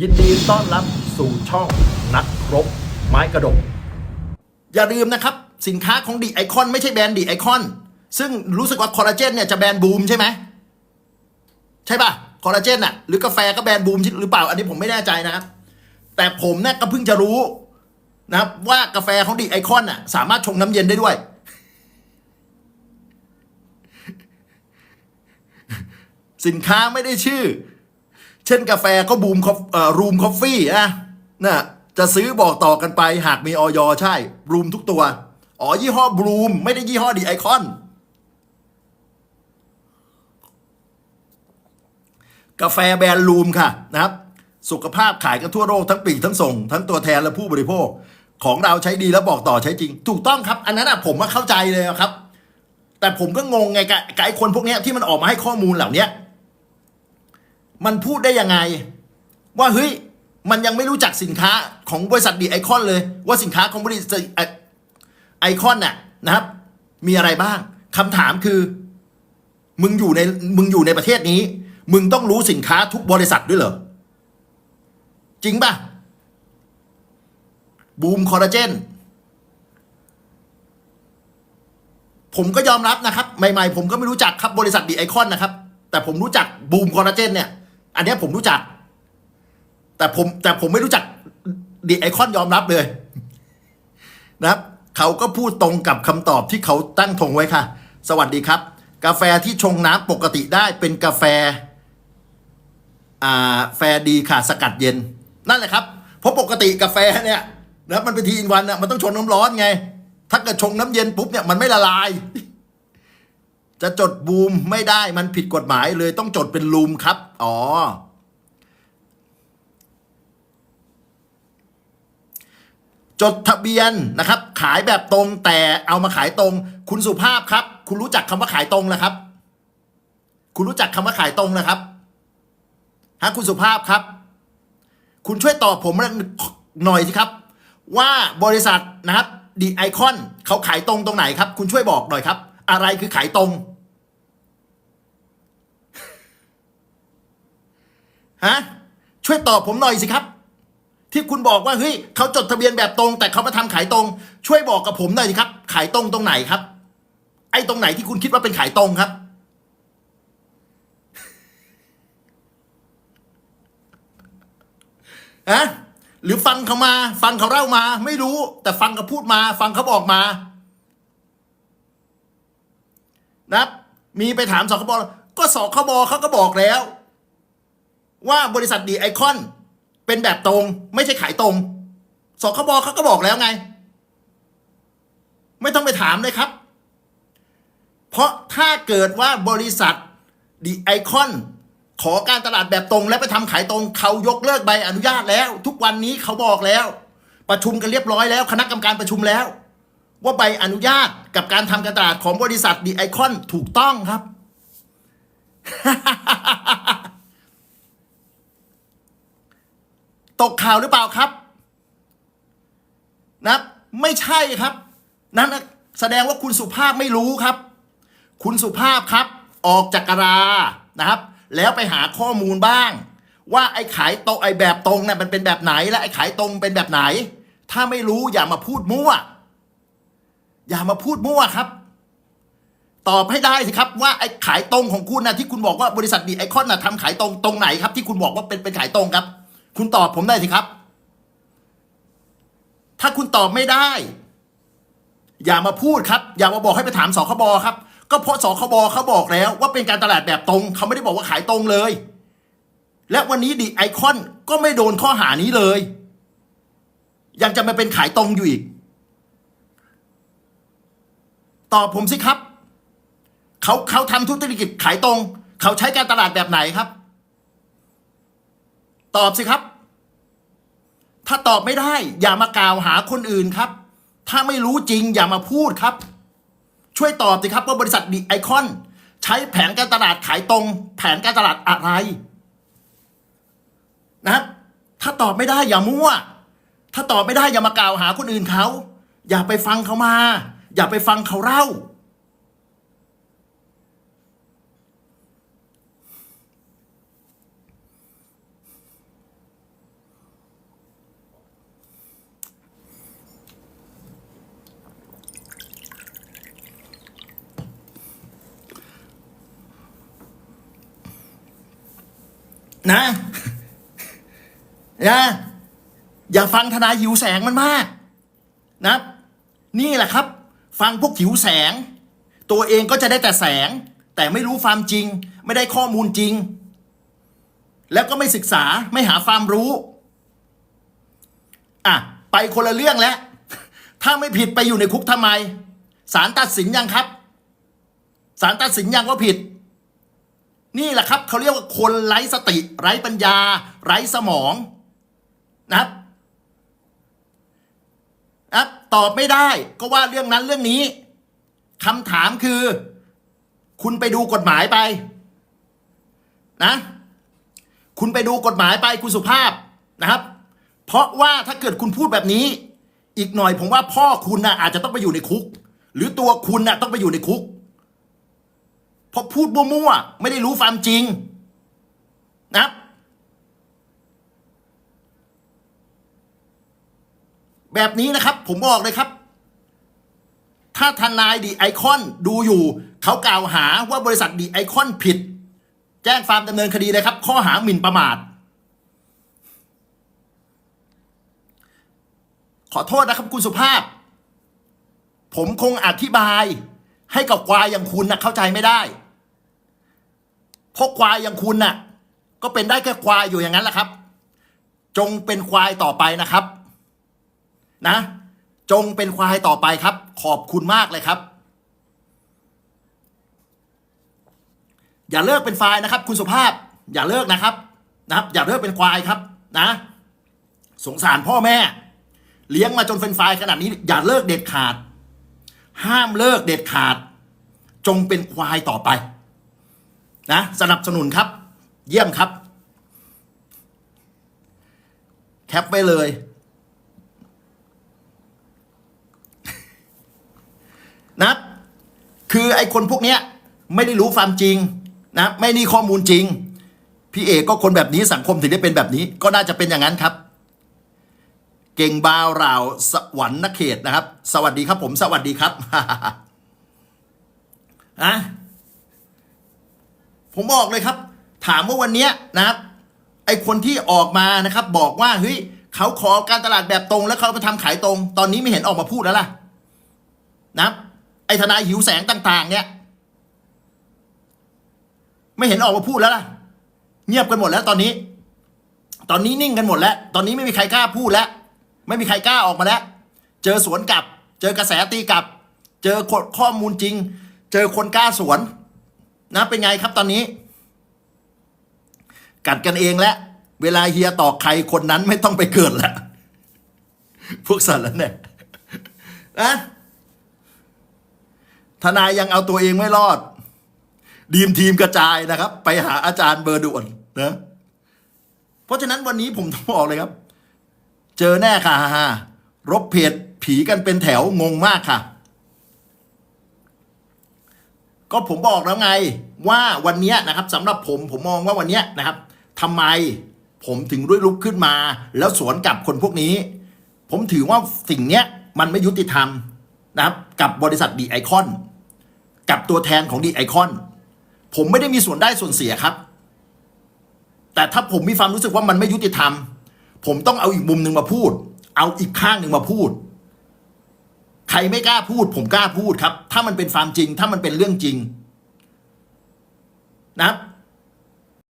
ยินดีต้อนรับสู่ช่องนักรบไม้กระดก อย่าลืมนะครับ สินค้าของดีไอคอนไม่ใช่แบรนด์ดีไอคอนซึ่งรู้สึกว่าคอลลาเจนเนี่ยจะแบรนด์บูมใช่ไหมใช่ป่ะคอลลาเจนอะหรือกาแฟก็แบรนด์บูมหรือเปล่า อันนี้ผมไม่แน่ใจนะครับ แต่ผมเนี่ยก็เพิ่งจะรู้นะครับ ว่ากาแฟของดีไอคอนอะสามารถชงน้ำเย็นได้ด้วย สินค้าไม่ได้ชื่อ เช่นกาแฟก็บูมคอฟรูมคอฟฟี่นะน่ะจะซื้อบอกต่อกันไปหากมีออยใช่รูมทุกตัว อ๋อ ยี่ห้อบรูมไม่ได้ยี่ห้อดีไอคอน กาแฟแบรนด์รูมค่ะนะครับ สุขภาพขายกันทั่วโลกทั้งปีกทั้งส่ง ทั้งตัวแทนและผู้บริโภค ของเราใช้ดีแล้วบอกต่อใช้จริง ถูกต้องครับ อันนั้นผมว่าเข้าใจเลยครับ แต่ผมก็งงไงกับไอ้คนพวกนี้ที่มันออกมาให้ข้อมูลเหล่านี้ มันพูดได้ยังไง ว่าเฮ้ยมันยังไม่รู้จักสินค้าของบริษัทดีไอคอนเลย ว่าสินค้าของบริษัทไอไอคอนน่ะนะครับ มีอะไรบ้างคำถามคือ มึงอยู่ในมึงอยู่ในประเทศนี้ มึงต้องรู้สินค้าทุกบริษัทด้วยเหรอ จริงป่ะบูมคอลลาเจนผมก็ยอมรับนะครับ ใหม่ๆ ผมก็ไม่รู้จักครับบริษัทดีไอคอนนะครับ แต่ผมรู้จักบูมคอลลาเจนเนี่ย อันนี้ผมรู้จัก แต่ผมแต่ผมไม่รู้จักดีไอคอนยอมรับเลย นะครับ เขาก็พูดตรงกับคำตอบที่เขาตั้งธงไว้ค่ะ สวัสดีครับ กาแฟที่ชงน้ำปกติได้เป็นกาแฟ อ่าแฟดีค่ะ สกัดเย็น นั่นแหละครับ เพราะปกติกาแฟเนี่ยนะมันเป็นทีอินวันน่ะมันต้องชงน้ำร้อนไง ถ้าเกิดชงน้ำเย็นปุ๊บเนี่ยมันไม่ละลาย จะจดบูมไม่ได้มันผิดกฎหมายเลยต้องจดเป็นลูมครับ อ๋อ จดทะเบียนนะครับ ขายแบบตรงแต่เอามาขายตรง คุณสุภาพครับ คุณรู้จักคำว่าขายตรงนะครับ คุณรู้จักคำว่าขายตรงนะครับฮะคุณสุภาพครับ คุณช่วยตอบผมหน่อยสิครับ ว่าบริษัทนะครับดีไอคอนเขาขายตรงตรงไหนครับ คุณช่วยบอกหน่อยครับ อะไรคือขายตรง ฮะช่วยตอบผมหน่อยสิครับ ที่คุณบอกว่าเฮ้ยเขาจดทะเบียนแบบตรง แต่เขามาทำขายตรง ช่วยบอกกับผมหน่อยสิครับ ขายตรงตรงไหนครับ ไอ้ตรงไหนที่คุณคิดว่าเป็นขายตรงครับ ฮะหรือฟังเขามา ฟังเขาเล่ามา ไม่รู้ แต่ฟังเขาพูดมา ฟังเขาบอกมา นะมีไปถามสคบก็สคบเขาก็บอกแล้ว ว่าบริษัทดีไอคอน เป็นแบบตรง ไม่ใช่ขายตรงสคบเขาก็บอกแล้วไง ไม่ต้องไปถามเลยครับ เพราะถ้าเกิดว่าบริษัทดีไอคอนขอการตลาดแบบตรง และไปทำขายตรงเขายกเลิกใบอนุญาตแล้ว ทุกวันนี้เขาบอกแล้ว ประชุมกันเรียบร้อยแล้วคณะกรรมการประชุมแล้ว ว่าใบอนุญาตกับการทำการตลาดของบริษัทดีไอคอนถูกต้องครับ ตกข่าวหรือเปล่าครับ นะไม่ใช่ครับ นั่นแสดงว่าคุณสุภาพไม่รู้ครับ คุณสุภาพครับ ออกจากกรานะครับ แล้วไปหาข้อมูลบ้าง ว่าไอ้ขายโตไอ้แบบตรงเนี่ยมันเป็นแบบไหนและไอ้ขายตรงเป็นแบบไหน ถ้าไม่รู้อย่ามาพูดมั่ว อย่ามาพูดมั่วครับ ตอบให้ได้สิครับ ว่าไอ้ขายตรงของคุณนะที่คุณบอกว่าบริษัทดีไอคอนนะทำขายตรงตรงไหนครับ ที่คุณบอกว่าเป็นเป็นขายตรงครับ คุณตอบผมได้สิครับ ถ้าคุณตอบไม่ได้ อย่ามาพูดครับ อย่ามาบอกให้ไปถามสคบครับ ก็เพราะสคบเขาบอกแล้ว ว่าเป็นการตลาดแบบตรง เขาไม่ได้บอกว่าขายตรงเลย และวันนี้ดีไอคอนก็ไม่โดนข้อหานี้เลย ยังจะมาเป็นขายตรงอยู่อีก ตอบผมสิครับ เขาเขาทำธุรกิจขายตรง เขาใช้การตลาดแบบไหนครับ ตอบสิครับ ถ้าตอบไม่ได้ อย่ามากล่าวหาคนอื่นครับ ถ้าไม่รู้จริงอย่ามาพูดครับ ช่วยตอบสิครับว่าบริษัทดีไอคอน ใช้แผนการตลาดขายตรง แผนการตลาดอะไร นะครับถ้าตอบไม่ได้อย่ามั่ว ถ้าตอบไม่ได้อย่ามากล่าวหาคนอื่นเขา อย่าไปฟังเขามา อย่าไปฟังเขาเล่า นะ นะอย่าฟังทนายหิวแสงมันมาก นะ นี่แหละครับ ฟังพวกหิวแสง ตัวเองก็จะได้แต่แสง แต่ไม่รู้ความจริง ไม่ได้ข้อมูลจริง แล้วก็ไม่ศึกษาไม่หาความรู้ อะ ไปคนละเรื่องแล้ว ถ้าไม่ผิดไปอยู่ในคุกทำไมศาลตัดสินยังครับศาลตัดสินยังว่าผิด นี่แหละครับเขาเรียกว่าคนไร้สติ ไร้ปัญญา ไร้สมองนะครับนะตอบไม่ได้ก็ว่าเรื่องนั้นเรื่องนี้คำถามคือ คุณไปดูกฎหมายไป นะ คุณไปดูกฎหมายไปคุณสุภาพนะครับ เพราะว่าถ้าเกิดคุณพูดแบบนี้ อีกหน่อยผมว่าพ่อคุณนะอาจจะต้องไปอยู่ในคุก หรือตัวคุณนะต้องไปอยู่ในคุก เพราะพูดมั่วๆไม่ได้รู้ความจริงนะแบบนี้นะครับ ผมบอกเลยครับ ถ้าทนายดีไอคอนดูอยู่ เขากล่าวหาว่าบริษัทดีไอคอนผิด แจ้งความดำเนินคดีเลยครับ ข้อหาหมิ่นประมาท ขอโทษนะครับคุณสุภาพ ผมคงอธิบายให้กับควายอย่างคุณนะเข้าใจไม่ได้ เพราะควายอย่างคุณน่ะ ก็เป็นได้แค่ควายอยู่อย่างนั้นแหละครับ จงเป็นควายต่อไปนะครับ นะ จงเป็นควายต่อไปครับ ขอบคุณมากเลยครับ อย่าเลิกเป็นควายนะครับ คุณสุภาพ อย่าเลิกนะครับ นะครับ อย่าเลิกเป็นควายครับ นะ สงสารพ่อแม่ เลี้ยงมาจนเป็นควายขนาดนี้ อย่าเลิกเด็ดขาด ห้ามเลิกเด็ดขาด จงเป็นควายต่อไป นะสนับสนุนครับ เยี่ยมครับ แคปไปเลย นะ คือไอ้คนพวกเนี้ย ไม่ได้รู้ความจริง นะ ไม่นี่ข้อมูลจริง พี่เอกก็คนแบบนี้สังคมถึงได้เป็นแบบนี้ ก็น่าจะเป็นอย่างนั้นครับเก่งบาวราวสวรรค์นเขตนะครับ สวัสดีครับผม สวัสดีครับ อะ ผมบอกเลยครับ ถามว่าวันนี้นะครับ ไอคนที่ออกมานะครับ บอกว่าเฮ้ยเขาขอการตลาดแบบตรง แล้วเขาไปทำขายตรง ตอนนี้ไม่เห็นออกมาพูดแล้วล่ะนะครับไอทนายหิวแสงต่าง ๆ เนี่ย ไม่เห็นออกมาพูดแล้วล่ะ เงียบกันหมดแล้วตอนนี้ ตอนนี้นิ่งกันหมดแล้ว ตอนนี้ไม่มีใครกล้าพูดแล้ว ไม่มีใครกล้าออกมาแล้ว เจอสวนกลับ เจอกระแสตีกลับ เจอข้อมูลจริง เจอคนกล้าสวน นะเป็นไงครับตอนนี้ กัดกันเองแล้วเวลาเฮียต่อใครคนนั้นไม่ต้องไปเกิดล้วพวกสัตว์แล้วเนี่ยนะทนายยังเอาตัวเองไม่รอด ดีมทีมกระจายนะครับ ไปหาอาจารย์เบอร์ด่วนนะเพราะฉะนั้นวันนี้ผมต้องบอกเลยครับ เจอแน่ค่ะฮาฮ่ารบเพจผีกันเป็นแถวงงมากค่ะ ก็ผมบอกแล้วไงว่าวันนี้นะครับสำหรับผมผมมองว่าวันนี้นะครับทำไมผมถึงรุ่ยลุกขึ้นมา แล้วสวนกับคนพวกนี้ ผมถือว่าสิ่งเนี้ยมันไม่ยุติธรรมนะครับ กับบริษัทดีไอคอนกับตัวแทนของดีไอคอนผมไม่ได้มีส่วนได้ส่วนเสียครับ แต่ถ้าผมมีความรู้สึกว่ามันไม่ยุติธรรม ผมต้องเอาอีกมุมหนึ่งมาพูด เอาอีกข้างหนึ่งมาพูด ใครไม่กล้าพูด ผมกล้าพูดครับ ถ้ามันเป็นความจริง ถ้ามันเป็นเรื่องจริง นะครับ